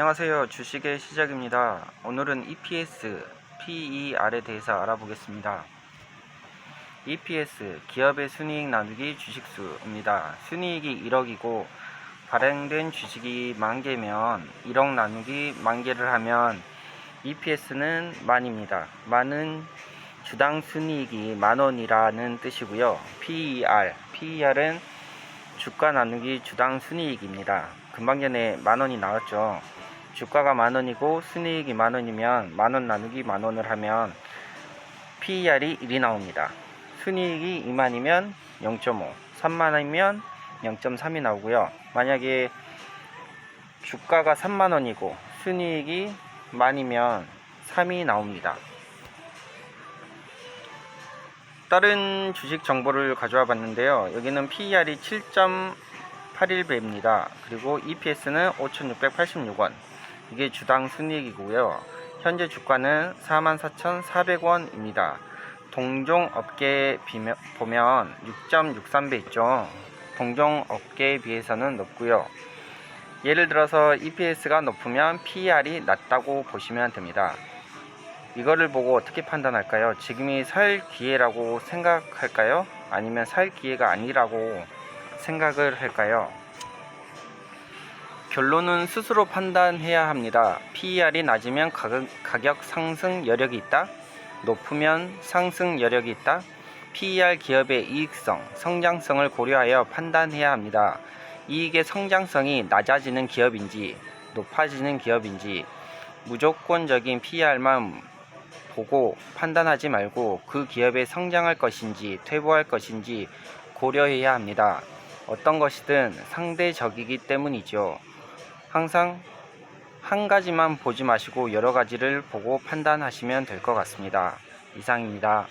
안녕하세요. 주식의 시작입니다. 오늘은 EPS, PER에 대해서 알아보겠습니다. EPS, 기업의 순이익 나누기 주식수입니다. 순이익이 1억이고 발행된 주식이 만 개면 1억 나누기 만 개를 하면 EPS는 만입니다. 만은 주당 순이익이 만 원이라는 뜻이고요. PER, PER은 주가 나누기 주당 순이익입니다. 금방 전에 만 원이 나왔죠. 주가가 만 원이고 순이익이 만 원이면 만원 나누기 만 원을 하면 PER이 1이 나옵니다. 순이익이 2만이면 0.5, 3만 원이면 0.3이 나오고요. 만약에 주가가 3만 원이고 순이익이 만이면 3이 나옵니다. 다른 주식 정보를 가져와 봤는데요. 여기는 PER이 7.81배입니다. 그리고 EPS는 5,686원. 이게 주당 순이익이고요. 현재 주가는 44,400원입니다. 동종 업계에 보면 6.63배 있죠. 동종 업계에 비해서는 높고요. 예를 들어서 EPS가 높으면 PER이 낮다고 보시면 됩니다. 이거를 보고 어떻게 판단할까요? 지금이 살 기회라고 생각할까요? 아니면 살 기회가 아니라고 생각을 할까요? 결론은 스스로 판단해야 합니다. PER이 낮으면 가격, 가격 상승 여력이 있다. 높으면 상승 여력이 있다. PER 기업의 이익성, 성장성을 고려하여 판단해야 합니다. 이익의 성장성이 낮아지는 기업인지 높아지는 기업인지 무조건적인 PER만 보고 판단하지 말고 그 기업에 성장할 것인지 퇴보할 것인지 고려해야 합니다. 어떤 것이든 상대적이기 때문이죠. 항상 한 가지만 보지 마시고 여러 가지를 보고 판단하시면 될 것 같습니다. 이상입니다.